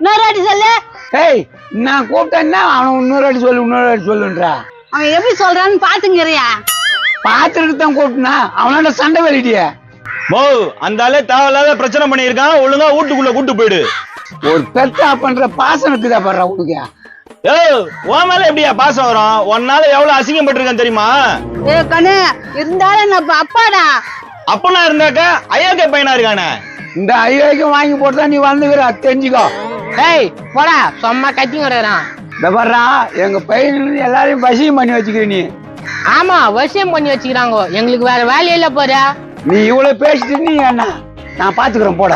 இன்னொரு வாட்டி சொல்லு. ஏய் நான் கூப்பிட்டேன்னா அவன் இன்னொரு வாட்டி சொல்லு இன்னொரு வாட்டி சொல்லுன்றா. அவன் எப்படி சொல்றான்னு பாத்துங்கிறியா? பார்த்துட்டு தான் கூப்பிட்டுனா அவனோட சண்டை வெளியிட்டிய போ அந்த ஆளே தேவையில்லாத பிரச்சனை பண்ணியிருக்கான். ஒழுங்கா வீட்டுக்குள்ள கூட்டு போயிடு. ஒரு பெத்தா பண்ற பாசம் இருக்குதா பாடுறா உனக்கு ஏ உன் மேல எப்படியா பாசம் வரும்? உன்னால எவ்வளவு அசிங்கப்பட்டிருக்கேன் தெரியுமா? ஏ கண்ணு இருந்தாலும் நம்ம அப்பாடா. அப்பனா இருந்தாக்க ஐயாக்கே பையனா இருக்கானே? இந்த ஐயோக்கு வாங்கி போட்டு தான் நீ வந்துக்கிற தெரிஞ்சுக்கோ. டேய் போடா சும்மா கத்தி கிடக்குறான் இந்த பாடுறா எங்க பையன் எல்லாரையும் பசியும் பண்ணி வச்சுக்கிற நீ. ஆமா வசியம் பண்ணி வச்சுக்கிறாங்க. எங்களுக்கு வேற வேலையே இல்ல போறா. நீ இவ்வளவு பேசிட்டு நீ என்ன நான் பாத்துக்கிறேன் போட.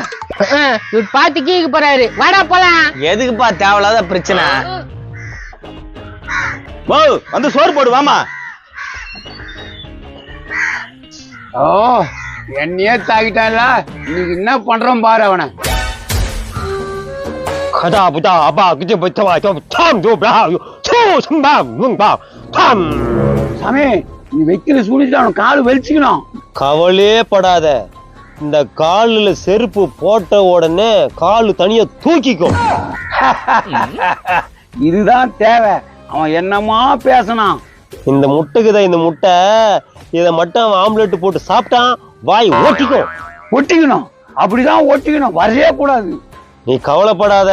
பார்த்து கீக்கு போறாரு. வாடா போலாம். எதுக்குப்பா தேவையில்லாத பிரச்சனை? போ வந்து சோறு போடு வாமா ஓ என்னையே தாக்கிட்டான்ல இன்னைக்கு என்ன பண்றோம் பாரு அவனை. 가다보다 아바 그저 못하와 좀참좀라요 초선방 눈방 탐 சாமி நீ வைக்கிற சூழ்நிலை அவன் கால் வெளிச்சிக்கணும் கவலையே படாத. இந்த காலில் செருப்பு போட்ட உடனே கால் தனியா தூக்கிக்கும் இதுதான் தேவை. அவன் என்னமா பேசினான்? இந்த முட்டைக்குதான் இந்த முட்டை. இதை மட்டும் அவன் ஆம்லெட் போட்டு சாப்பிட்டான் வாய் ஓட்டிக்கும் ஒட்டிக்கணும். அப்படிதான் ஒட்டிக்கணும். வரவே கூடாது நீ கவலைப்படாத.